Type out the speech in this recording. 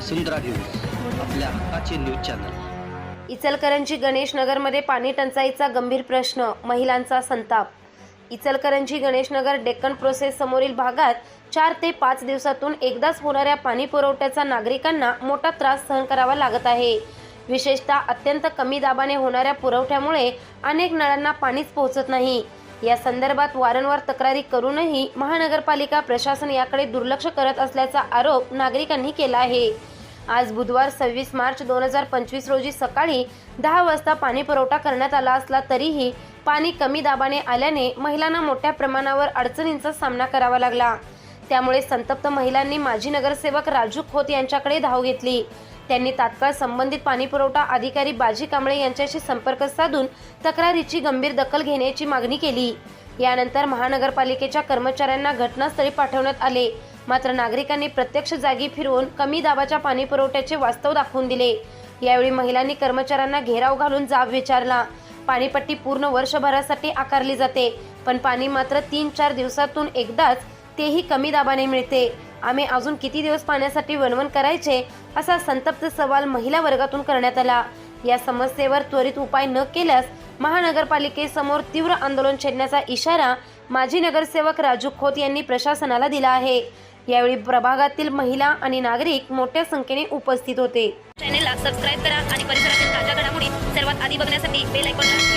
वसुंधरा news आपल्या हक्काचे news channel. Ichalkaranji Ganesh नगरमध्ये पाणी टंचाईचा गंभीर प्रश्न महिलांचा संताप. इचलकरंजी गणेशनगर डेक्कन प्रोसेस समोरील भागात चार ते पाच दिवसातून एकदाच होणाऱ्या पाणी पुरवठ्याचा नागरिकांना मोठा त्रास सहन करावा लागत आहे. विशेषतः अत्यंत कमी दाबाने होणाऱ्या पुरवठ्यामुळे अनेक नळांना पाणीच पोहोचत नाही. या संदर्भात वारंवार तक्रारी करूनही महानगरपालिका प्रशासन याकडे दुर्लक्ष करत असल्याचा आरोप नागरिकांनी केला आहे. आज बुधवार सव्वीस मार्च दोन हजार पंचवीस रोजी सकाळी दहा वाजता पाणी पुरवठा करण्यात आला असला तरीही पाणी कमी दाबाने आल्याने महिलांना मोठ्या प्रमाणावर अडचणींचा सामना करावा लागला. त्यामुळे संतप्त महिलांनी माजी नगरसेवक राजू खोत यांच्याकडे धाव घेतली. त्यांनी तात्काळ संबंधित पाणी पुरवठा अधिकारी बाजी कांबळे यांच्याशी संपर्क साधून तक्रारीची गंभीर दखल घेण्याची मागणी केली. यानंतर महानगरपालिकेच्या कर्मचाऱ्यांना घटनास्थळी पाठवण्यात आले. मात्र नागरिकांनी प्रत्यक्ष जागी फिरवून कमी दाबाच्या पाणी पुरवठ्याचे वास्तव दाखवून दिले. यावेळी महिलांनी कर्मचाऱ्यांना घेराव घालून जाब विचारला. पाणीपट्टी पूर्ण वर्षभरासाठी आकारली जाते पण पाणी मात्र तीन चार दिवसातून एकदाच तेही कमी दाबाने मिळते. आम्ही अजून किती दिवस पाण्यासाठी वणवण करायचे असा संतप्त सवाल महिला वर्गातून करण्यात आला. या समस्येवर त्वरित उपाय न केल्यास महानगरपालिकेसमोर तीव्र आंदोलन छेडण्याचा इशारा माजी नगरसेवक राजू खोत यांनी प्रशासनाला दिला आहे. यावेळी प्रभागातील महिला आणि नागरिक मोठ्या संख्येने उपस्थित होते. चॅनेलला सबस्क्राईब करा आणि परिसरातील ताज्या घडामोडी सर्वात आधी बघण्यासाठी बेल आयकॉनला